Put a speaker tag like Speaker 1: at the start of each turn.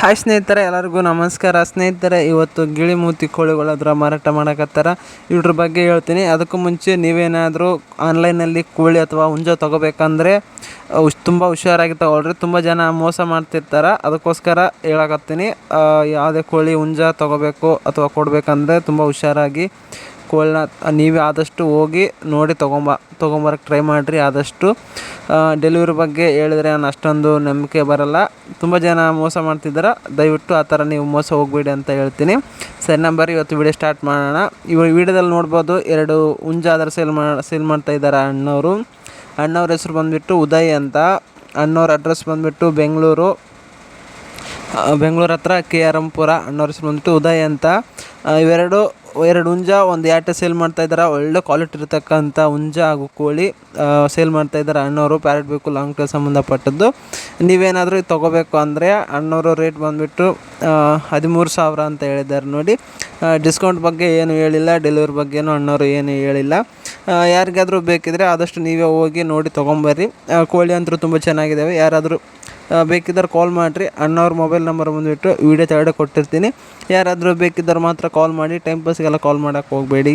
Speaker 1: Hi ಸ್ನೇಹಿತರೆ, ಎಲ್ಲರಿಗೂ ನಮಸ್ಕಾರ. ಸ್ನೇಹಿತರೆ, ಇವತ್ತು ಗಿಳಿಮೂತಿ ಅದರ ಮಾರಾಟ ಮಾಡಕತ್ತಾರ. ಇವ್ರ ಬಗ್ಗೆ ಹೇಳ್ತೀನಿ. ಅದಕ್ಕೂ ಮುಂಚೆ ನೀವೇನಾದರೂ ಆನ್ಲೈನಲ್ಲಿ ಕೋಳಿ ಅಥವಾ ಹುಂಜ ತೊಗೋಬೇಕಂದ್ರೆ ತುಂಬ ಹುಷಾರಾಗಿ ತಗೊಳ್ರಿ ತುಂಬ ಜನ ಮೋಸ ಮಾಡ್ತಿರ್ತಾರೆ. ಅದಕ್ಕೋಸ್ಕರ ಹೇಳಕತ್ತೀನಿ. ಯಾವುದೇ ಕೋಳಿ ಹುಂಜ ತೊಗೋಬೇಕು ಅಥವಾ ಕೊಡಬೇಕಂದ್ರೆ ತುಂಬ ಹುಷಾರಾಗಿ ಕೋಳಿನ ನೀವೇ ಆದಷ್ಟು ಹೋಗಿ ನೋಡಿ ತೊಗೊಂಬ ತೊಗೊಂಬರಕ್ಕೆ ಟ್ರೈ ಮಾಡಿರಿ. ಆದಷ್ಟು ಡೆಲಿವರಿ ಬಗ್ಗೆ ಹೇಳಿದ್ರೆ ನಾನು ಅಷ್ಟೊಂದು ನಂಬಿಕೆ ಬರಲ್ಲ. ತುಂಬ ಜನ ಮೋಸ ಮಾಡ್ತಿದ್ದಾರೆ ದಯವಿಟ್ಟು ಆ ಥರ ನೀವು ಮೋಸ ಹೋಗ್ಬೇಡಿ ಅಂತ ಹೇಳ್ತೀನಿ. ಸರಿ, ನಂಬರ್ ಇವತ್ತು ವಿಡಿಯೋ ಸ್ಟಾರ್ಟ್ ಮಾಡೋಣ. ಇವಾಗ ವಿಡಿಯೋದಲ್ಲಿ ನೋಡ್ಬೋದು, ಎರಡು ಹುಂಜ ಅದರ ಸೇಲ್ ಮಾ ಸೇಲ್ ಮಾಡ್ತಾ ಇದ್ದಾರೆ ಅಣ್ಣವರು. ಅಣ್ಣವ್ರ ಹೆಸರು ಬಂದುಬಿಟ್ಟು ಉದಯ್ ಅಂತ. ಅಣ್ಣವ್ರ ಅಡ್ರೆಸ್ ಬಂದುಬಿಟ್ಟು ಬೆಂಗಳೂರು. ಬೆಂಗಳೂರು ಹತ್ರ ಕೆ ಆರ್ ಎಂ ಪುರ ಅಣ್ಣವ್ರ ಹೆಸರು ಬಂದುಬಿಟ್ಟು ಉದಯ್ ಅಂತ. ಇವೆರಡು ಎರಡು ಹುಂಜ ಒಂದು ಯಾಟೆ ಸೇಲ್ ಮಾಡ್ತಾ ಇದ್ದಾರೆ ಒಳ್ಳೆ ಕ್ವಾಲಿಟಿ ಇರತಕ್ಕಂಥ ಹುಂಜ ಹಾಗೂ ಕೋಳಿ ಸೇಲ್ ಮಾಡ್ತಾ ಇದ್ದಾರೆ ಅಣ್ಣವರು ಪ್ಯಾರೆಟ್ ಬೇಕು ಲಾಂಗ್ ಟೈಮ್ ಸಂಬಂಧಪಟ್ಟದ್ದು. ನೀವೇನಾದರೂ ತೊಗೋಬೇಕು ಅಂದರೆ ಅಣ್ಣವರು ರೇಟ್ ಬಂದುಬಿಟ್ಟು ಹದಿಮೂರು ಸಾವಿರ ಅಂತ ಹೇಳಿದ್ದಾರೆ ನೋಡಿ. ಡಿಸ್ಕೌಂಟ್ ಬಗ್ಗೆ ಏನು ಹೇಳಿಲ್ಲ ಡೆಲಿವರಿ ಬಗ್ಗೆನೂ ಅಣ್ಣವರು ಏನು ಹೇಳಿಲ್ಲ. ಯಾರಿಗಾದರೂ ಬೇಕಿದ್ರೆ ಆದಷ್ಟು ನೀವೇ ಹೋಗಿ ನೋಡಿ ತೊಗೊಂಬರ್ರಿ. ಕೋಳಿ ಅಂತೂ ತುಂಬ ಚೆನ್ನಾಗಿದ್ದಾವೆ ಯಾರಾದರೂ ಆ, ಬೇಕಿದ್ರೆ ಕಾಲ್ ಮಾಡಿರಿ. ಅಣ್ಣವ್ರ ಮೊಬೈಲ್ ನಂಬರ್ ಬಂದುಬಿಟ್ಟು ವೀಡಿಯೋ ತೆಗೆದು ಕೊಟ್ಟಿರ್ತೀನಿ. ಯಾರಾದರೂ ಬೇಕಿದ್ದರೆ ಮಾತ್ರ ಕಾಲ್ ಮಾಡಿ ಟೈಮ್ ಪಾಸ್ಗೆಲ್ಲ ಕಾಲ್ ಮಾಡೋಕ್ಕೆ ಹೋಗಬೇಡಿ.